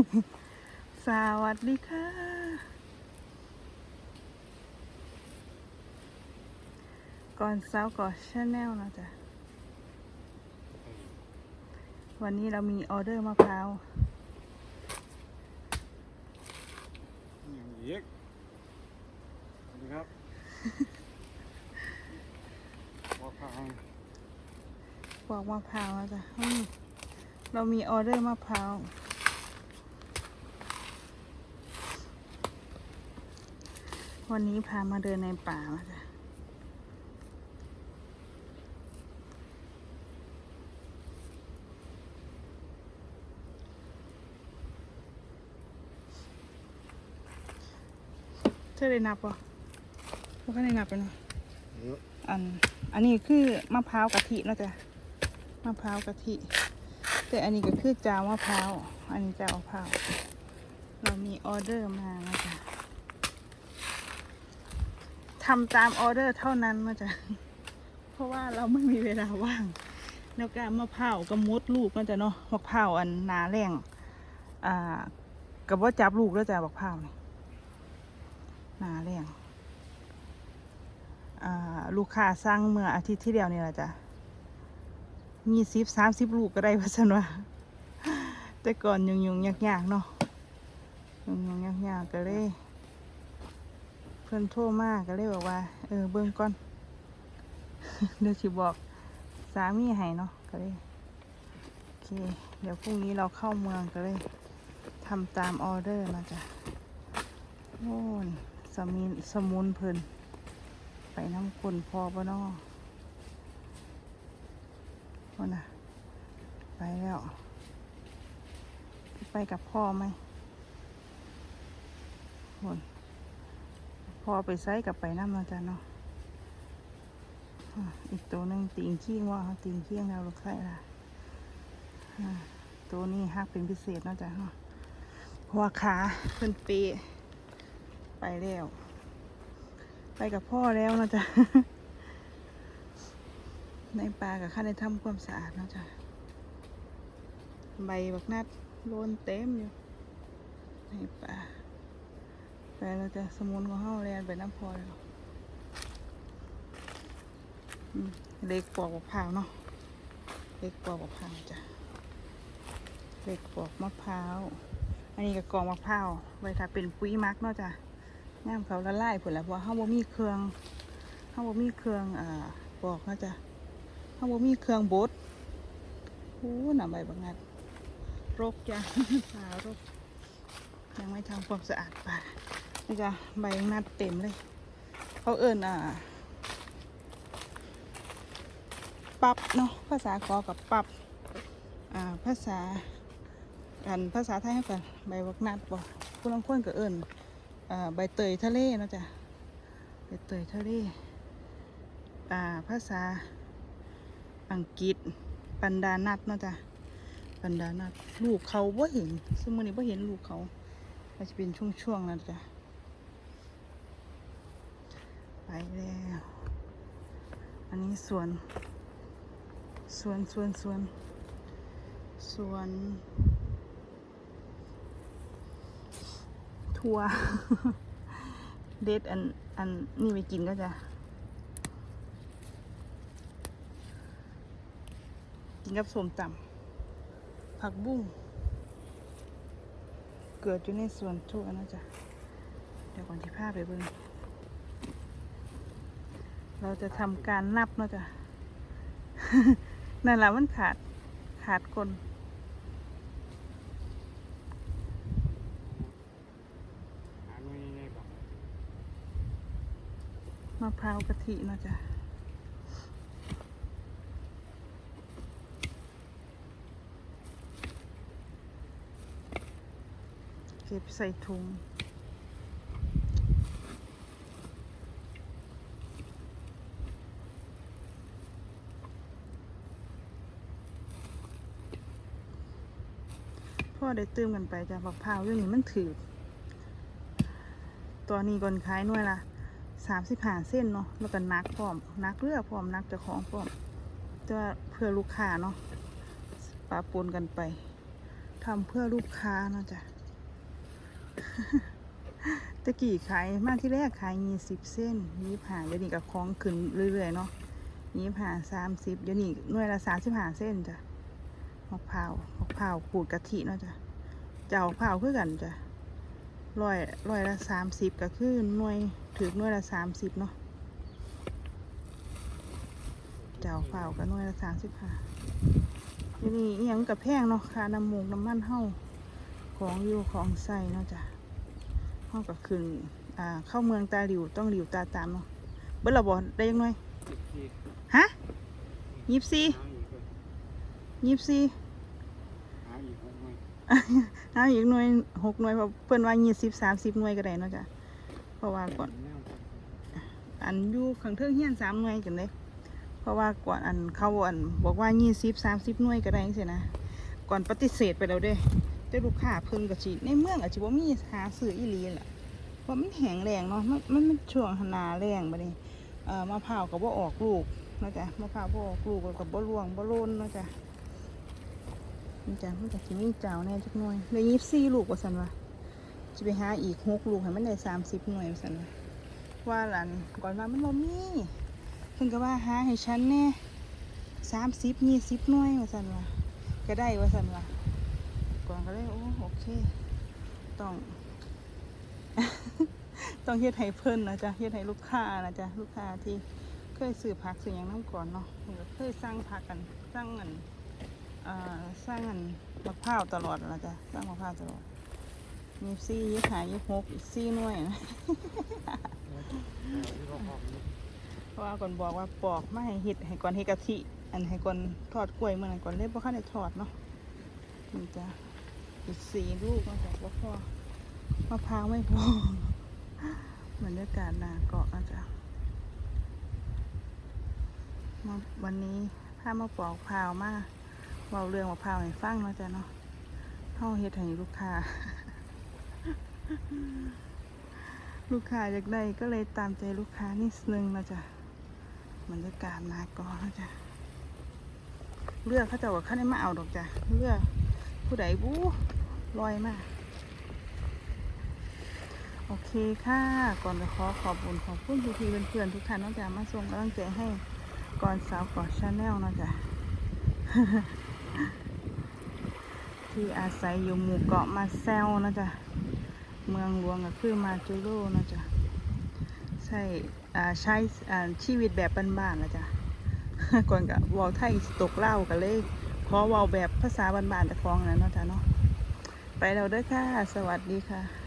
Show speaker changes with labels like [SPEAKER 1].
[SPEAKER 1] สวัสดีค่ะ ก่อนเช้าก่อนชาแนลนะจ๊ะ วันนี้เรามีออเดอร์มะพร้าว
[SPEAKER 2] อย่างอีกสวัสดีครับว่าพาง
[SPEAKER 1] ปอกมะพร้าวนะจ๊ะอืมเรามีออเดอร์มะพร้าว วันนี้พามาเดินในป่านะจ๊ะเธอได้นับปะพวกเขาได้นับไปเนาะ
[SPEAKER 2] เยอะ
[SPEAKER 1] อัน อันนี้คือมะพร้าวกะทิเนาะจ๊ะมะพร้าวกะทิ แต่อันนี้ก็คือจาวมะพร้าว อันนี้จาวมะพร้าว เรามีออเดอร์มานะจ๊ะทำตามออเดอร์เท่านั้นนะจ๊ะเพราะว่าเราไม่มีเวลาว่างแล้วก็มะพร้าวก็มดลูกนะจ๊ะเนาะมะพร้าวอันนาแรงอ่ากับว่าจับลูกแล้วจ้ะมะพร้าวนี่นาแรงอ่าลูกค้าสั่งเมื่ออาทิตย์ที่แล้วนี่แหละจ้ะมีสิบสามสิบลูกก็ได้พัสนว่าแต่ก่อนยุงยุงยากยากๆเนาะยุงยุงยากยากๆก็เลย เพื่อนโทรมาก็เลยบอกว่า เออเบิ่งก่อน เดี๋ยวสิบอกสามีให้เนาะก็เลยโอเค เดี๋ยวพรุ่งนี้เราเข้าเมืองก็เลยทำตามออเดอร์นะจ๊ะโน่นสมีสมุนเพิ่นไปน้ำกลนพอปะนาะวันน่ะ ไปแล้ว ไปกับพ่อไหมคน พ่อไปไซกับไปน้ำมาจ้ะเนาะอีกตัวหนึ่งติงขี้งว่าเขาติงขี้งแล้วลูกไส้ละตัวนี้ฮักเป็นพิเศษเนาะจ้ะเนาะเพราะว่าขาเพิ่นเปะไปแล้ว ไปกับพ่อแล้วนะจ๊ะในป่ากับข้าได้ำความสะอาดเนาะจ๊ะใบบักนัดโลนเต็มอยู่ในป่า ไปเราจะสมุนของเฮาแลนไปน้ำพอแล้วอืมเล็กปอกมะพร้าวเนาะเล็กปอกมะพร้าวจ้ะเล็กปอกมะพร้าว อันนี้ก็กองมะพร้าวไว้ถ้าเป็นปุ๋ยมักเนาะจ้ะน้ำเขาละลายผลแล้วเพราะว่าเฮาบ่มีเครื่องเฮาบ่มีเครื่องอ่าบอกเนาะจ๊ะเฮาบ่มีเครื่องบดโอ้น่ะใบบักนัดรกจ้ะป่ารกยังไม่ทำความสะอาดป่า นี่จ้ะใบนัดเต็มเลย เขาเอิ้นอ่า ปับเนาะภาษาขอกับปับอ่าภาษากันภาษาไทยให้กันใบบักนัดบ่ผู้ลางคนก็เอิ้นอ่าใบเตยทะเลเนาะจ๊ะใบเตยทะเลอ่าภาษาอังกฤษปันดานัดเนาะจ๊ะปันดานัดลูกเขาบ่เห็นสมมตินี้บ่เห็นลูกเขาอาจจะเป็นช่วงๆนะจ๊ะ ไปแล้ว อันนี้สวน สวนสวนสวนสวนทัวเด็ดอัน อัน นี่ไปกินก็จะ กินกับส้มตำผักบุ้งเกิดอยู่ในสวนทั่วนะจ๊ะ เดี๋ยวก่อนที่พาไปเบิ่ง เราจะทำการนับเนาะจ๊ะนั่นแหละมันขาดขาดคน
[SPEAKER 2] หาหน่วยง่ายๆก่อน
[SPEAKER 1] มะพร้าวกะทิเนาะจ๊ะเก็บใส่ถุง ได้ตื้มกันไปจ้ะบักพร้าวอยู่นี่มันถือตัวนี้ก่อนขายหน่วยละสามสิบห้าเส้นเนาะแล้วก็นักพร้อมนักเรือกพร้อมนักเจ้าของพร้อมแต่ว่าเพื่อลูกค้าเนาะปะปนกันไปทำเพื่อลูกค้าเนาะจ้ะตะกี้ขายมาที่แรกขายยี่สิบเส้นยี่ผ่าเดี๋ยวนี้กับของขึ้นเรื่อยๆเนาะยี่ผ่าสามสิบเดี๋ยวนี้หน่วยละสามสิบห้าเส้นจ้ะ มะพร้าวมะพร้าวขูดกะทิเนาะจ้ะเจ้ามะพร้าวคือกันจ้ะร้อยร้อยละสามสิบก็คือหน่วยถือหน่วยละสามสิบเนาะเจ้ามะพร้าวก็หน่วยละสามสิบห้าเดี๋ยวนี้ยังกับแพงเนาะค่าน้ำมูกน้ำมันเฮาของอยู่ของใส่เนาะจ้ะห้องก็ขึ้นอ่าเข้าเมืองตาหลิวต้องหลิวตาตามเนาะเบิ้ลราบอกได้ยังไงฮะยี่สี่
[SPEAKER 2] หาอีกเลย
[SPEAKER 1] ยี่สี่
[SPEAKER 2] หา อีกหกหน่วย
[SPEAKER 1] เอาอีกหน่วยหกหน่วยเพราะเพิ่นว่ายี่สิบสามสิบหน่วยก็ได้เนาะจ้ะเพราะว่าก่อน อันอยู่ข้างเทิงเฮียนสามหน่วยกันเลยเพราะว่าก่อนอันเขาอันบอกว่ายี่สิบสามสิบหน่วยก็ได้จังซี่นะก่อนปฏิเสธไปแล้วเด้แต่ลูกค้าเพิ่นก็สิในเมืองอาจจะบ่มีหาซื้ออีหลีล่ะเพราะมันแห้งแรงเนาะมันมันมันช่วงหนาแรงบัดนี้เอ่อมะพร้าวก็บ่ออกลูกนะจ๊ะมะพร้าวบ่ออกลูกแล้วก็บ่ร่วงบ่โลนนะจ๊ะ นี่จ้ะมันก็สิมีเจ้าแน่จักหน่วยได้ยี่สี่ลูกว่าซั่นว่าสิไปหาอีกหกลูกให้มันได้สามสิบหน่วยว่าซั่นว่าว่าหลานก่อนว่ามันบ่มีเพิ่นก็ว่าหาให้ฉันแน่สามสิบยี่สิบหน่วยว่าซั่นว่าก็ได้ว่าซั่นว่าก่อนก็เลยโอ้โอเค ต้อง ต้องเฮ็ดให้เพิ่นนะจ๊ะเฮ็ดให้ลูกค้านะจ๊ะลูกค้าที่เคยซื้อผักซื้อยังน้ำก่อนเนาะเพิ่นก็เคยสร้างผักกันสร้างเงิน อ่าสร้างเงินมะพร้าวตลอดนะจ๊ะสร้างมะพร้าวตลอด มีซี่ยี่หายี่หกอีกซี่หน่วยนะ
[SPEAKER 2] เพ
[SPEAKER 1] ราะว่าก่อนบอกว่าปอกไมาให้เฮ็ดให้ก่อนเฮ็ดกะทิ อันให้ก่อนทอดกล้วยเมื่อนั้นก่อนเลยบ่คันได้ทอดเนาะนี่จ้ะอีกสี่ลูกเนาจ๊ะบ่พอมะพร้าวไม่พอบรรยากาศนาเกาะนะจ๊ะมาวันนี้พามาปอกพราวมาก เบาเรื่องมะพร้าวให้ฟังเนาะจ๊ะเนาะเฮาเฮ็ดให้ลูกค้า ลูกค้าอยากได้ก็เลยตามใจลูกค้านิดนึงนะจ๊ะบรรยากาศนากาะนะจ๊ะเลือกเขาเจะว่าเขาได้มาเอาดอกจ้ะเลือกผู้ใดบู๊ลอยมากโอเคค่ะ ก่อนจะขอขอบคุณขอบคุณพี่ๆเพื่อนๆทุกท่านนอกจากมาส่งกำลังใจให้ก่อนสาวก่อชาแนลนะจ๊ะ ที่อาศัยอยู่หมู่เกาะมาเซลนะจ๊ะ เมืองหลวงก็คือมาจูโร่นะจ๊ะ ใช่ใช้ชีวิตแบบบ้านๆนะจ๊ะก่อนกับวอลไทยตกเหล่ากันเลยขอเวาแบบภาษาบ้านๆแต่ฟองนะนะจ๊ะเนาะไปเราด้วยค่ะ สวัสดีค่ะ